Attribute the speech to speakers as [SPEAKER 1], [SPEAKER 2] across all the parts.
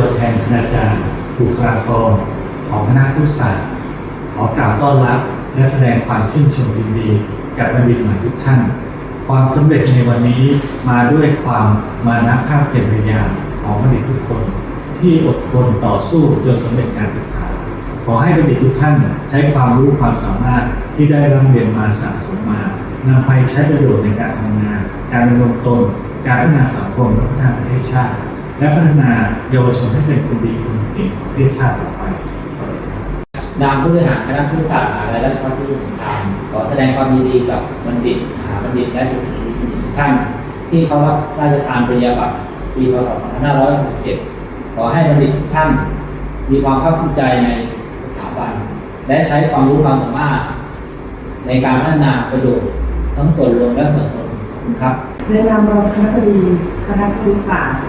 [SPEAKER 1] ตัวแทนคณาจารย์บุคลากรของคณะครุศาสตร์ขอกล่าวต้อนรับและแสดงความชื่นชมยินดีกับบัณฑิตใหม่ทุกท่าน ความสำเร็จในวันนี้มาด้วยความมานะภาคเพียรพยายามของบัณฑิตทุกคน ที่อดทนต่อสู้จนสำเร็จการศึกษา ขอให้บัณฑิตทุกท่านใช้ความรู้ความสามารถที่ได้ร่ำเรียนมาสะสมมานำไปใช้ประโยชน์ในการทำงาน การดำรงตน การพัฒนาสังคมและพัฒนาประเทศชาติ และพัฒนาเยาวชนให้เป็นคนดีคนเก่งของประเทศชาติต่อไปสวัสดีครับ
[SPEAKER 2] นามผู้บริหารคณะผู้ศาสตร์มหาวิทยาลัยราชภัฏพิบูลสงครามขอแสดงความยินดีกับบัณฑิตมหาบัณฑิตและบุคคลทุกท่านที่เขารับราชทานปริญญาบัตรปีพศ2567ขอให้บัณฑิตทุกท่านมีความภาคภูมิใจในสถาบัน และใช้ความรู้ความสามารถ ในการพัฒนาประโยชน์ทั้งส่วนรวมและส่วนตนขอบคุณครับ
[SPEAKER 3] ในนามรองคณะบดีคณะครุศาสตร์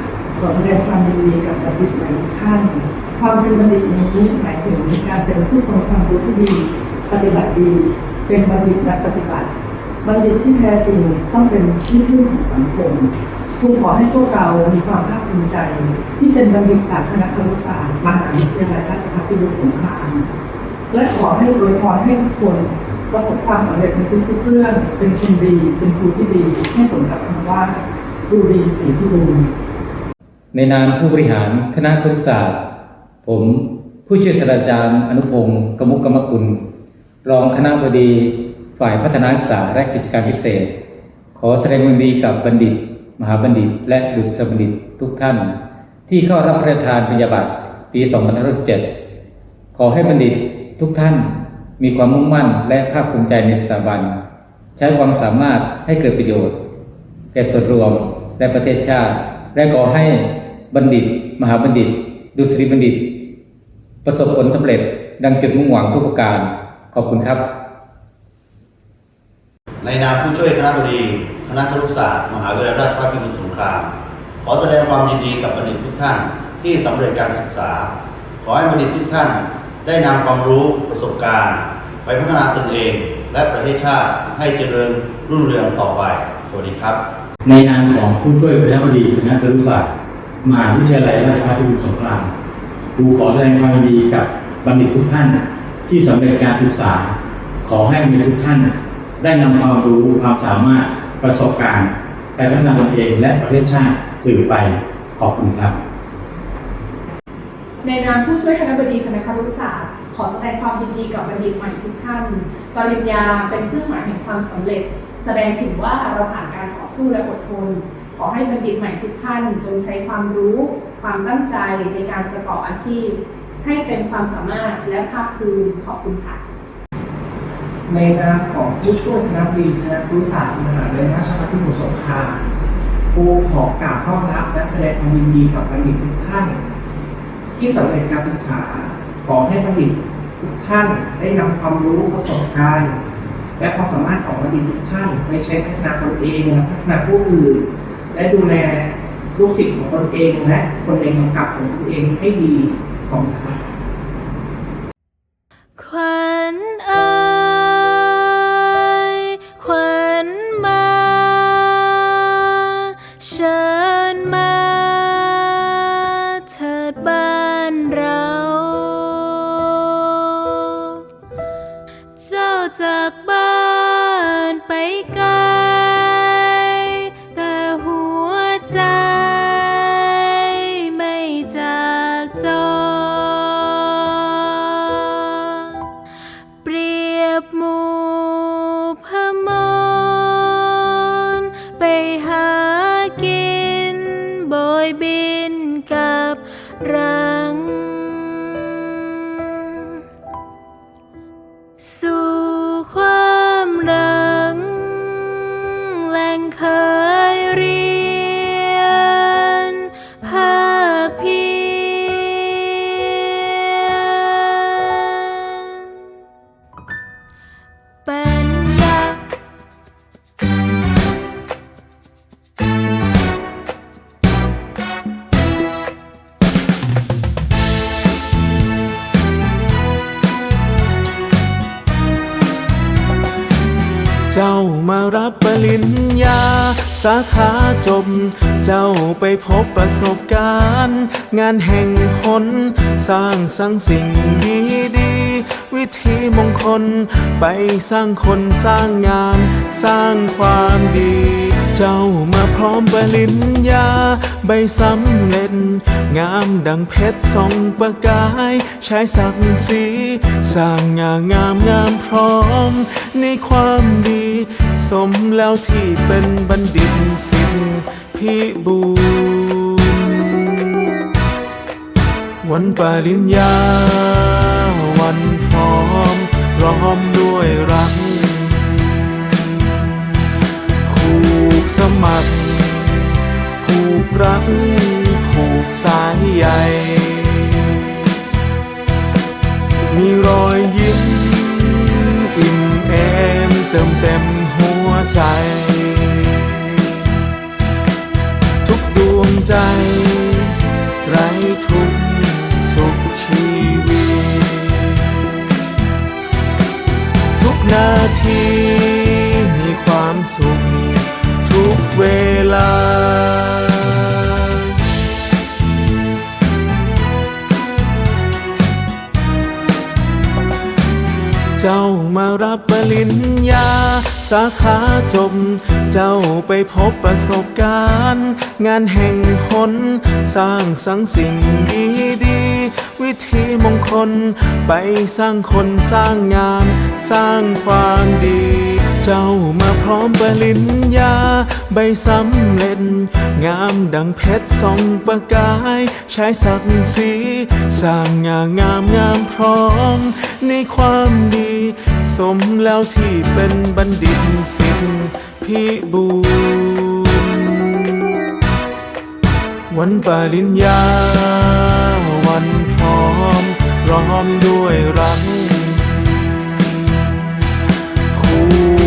[SPEAKER 3] ขอแสดงความยินดีกับบัณฑิตใหม่ทุกท่าน ความเป็นบัณฑิตนี้หมายถึงการเป็นผู้ทรงความรู้ที่ดี ปฏิบัติดี เป็นบัณฑิตนักปฏิบัติ บัณฑิตที่แท้จริงต้องเป็นที่พึ่งของสังคมครูขอให้พวกเรามีความภาคภูมิใจ ที่เป็นบัณฑิตจากคณะครุศาสตร์มหาวิทยาลัยราชภัฏพิบูลสงครามและขอให้อวยพรให้ทุกคนประสบความสำเร็จในทุกๆเรื่อง เป็นคนดี เป็นครูที่ดีให้สมกับคำว่าครูดีสีพิบูล
[SPEAKER 4] ในนามผู้บริหารคณะครุศาสตร์ ผมผู้ช่วยศาสตราจารย์อนุพงศ์กมุกกมกุลรองคณะบดีฝ่ายพัฒนาศึกษาและกิจการพิเศษ ขอแสดงความดีกับบัณฑิต มหาบัณฑิต และดุษฎบัณฑิตทุกท่าน ที่เข้ารับพระราชทานปริญญาบัตรปี 2517ขอให้บัณฑิตทุกท่านมีความมุ่งมั่นและภาคภูมิใจในสถาบัน ใช้ความสามารถให้เกิดประโยชน์ แก่ส่วนรวมและประเทศชาติ และขอให้ บัณฑิต มหาบัณฑิต ดุษฎีบัณฑิต ประสบผลสำเร็จดังจุดมุ่งหวังทุกประการ ขอบคุณครับ
[SPEAKER 5] ในนามผู้ช่วยคณะบดี คณะครุศาสตร์ มหาวิทยาลัยราชภัฏพิบูลสงคราม ขอแสดงความยินดีกับบัณฑิตทุกท่านที่สำเร็จการศึกษา ขอให้บัณฑิตทุกท่านได้นำความรู้ประสบการณ์ ไปพัฒนาตนเอง และประเทศชาติให้เจริญรุ่งเรืองต่อไป สวัสดีครับ
[SPEAKER 1] ในนามของผู้ช่วยคณะบดีคณะครุศาสตร์ มหาวิทยาลัยราชภัฏพิบูลสงครามครูขอแสดงความยินดีกับบัณฑิตทุกท่านที่สำเร็จการศึกษา ขอให้มีทุกท่าน ได้นำความรู้ความสามารถประสบการณ์ไปพัฒนาตนเองและประเทศชาติสื่อไปขอบคุณครับ
[SPEAKER 6] ในนามผู้ช่วยคณะบดีคณะครุศาสตร์ขอแสดงความยินดีกับบัณฑิตใหม่ทุกท่าน ปริญญาเป็นเครื่องหมายแห่งความสำเร็จ แสดงถึงว่าเราผ่านการต่อสู้และอดทน อให้บัณฑิตใหม่ทุกท่านจงใช้ความรู้ ความตั้งใจในการประกอบอาชีพ ให้เป็นความสามารถและภาคภูมิขอบคุณค่ะ
[SPEAKER 3] ในนามของผู้ช่วยคณะบีคณะครุศาสตร์มหาวิทยาลัยราชภัฏพิบูลสงครามครูขอกราบต้อนรับและแสดงความยินดีกับบัณฑิตทุกท่าน ที่สำเร็จการศึกษาขอให้บัณฑิตทุกท่านได้นำความรู้ประสบการณ์ และความสามารถของบัณฑิตทุกท่านไปใช้พัฒนาตนเองและพัฒนาผู้อื่น และดูแลลูกศิษย์ของตนเองและคนในกำกับของตนเองให้ดีของคุณครับ
[SPEAKER 7] จ้ามารับปริ
[SPEAKER 8] ญญา สาขาจบ เจ้าไปพบประสบการณ์ งานแห่งหนสร้างสรรค์สิ่งดีดีวิธีมงคล ไปสร้างคนสร้างงาน สร้างความดี เจ้ามาพร้อมปริญญา ใบสำเร็จ งามดังเพชรส่องประกาย ใช้ศักดิ์ศรีสร้างงามงามงามพร้อม ในความดี สมแล้วที่เป็นบัณฑิตสิทธิพิบูวันปริญญา วันพร้อม พร้อมด้วยรัก สมัคร ผูกรักผูกสายใยมีรอยยิ้ม อิ่มเอมเติมเต็มหัวใจ ทุกดวงใจ ไร้ทุกสุขชีวิตทุกนาทีมีความสุข เวลา เจ้ามารับปริญญา สาขาจบ เจ้าไปพบประสบการณ์ งานแห่งหนสร้างสรรค์สิ่งดีดีวิธีมงคล ไปสร้างคนสร้างงาน สร้างความดี เจ้ามาพร้อมปริญญา ใบสำเร็จ งามดังเพชรส่องประกาย ใช้ศักดิ์ศรีสร้างงามงามงามพร้อม ในความดี สมแล้วที่เป็นบัณฑิตสิทธิพิบูลวันปริญญา วันพร้อม พร้อมด้วยรัก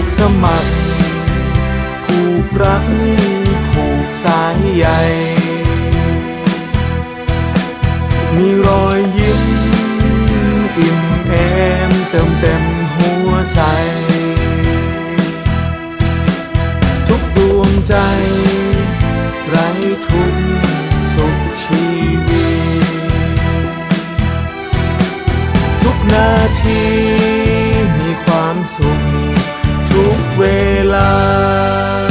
[SPEAKER 8] กสมัครผูกรักผูกสายใยมีรอยยิ้มอิ่มเอมเติมเต็มหัวใจ ทุกดวงใจ ไร้ทุกสุขชีวิต ทุกนาทีมีความสุข về lại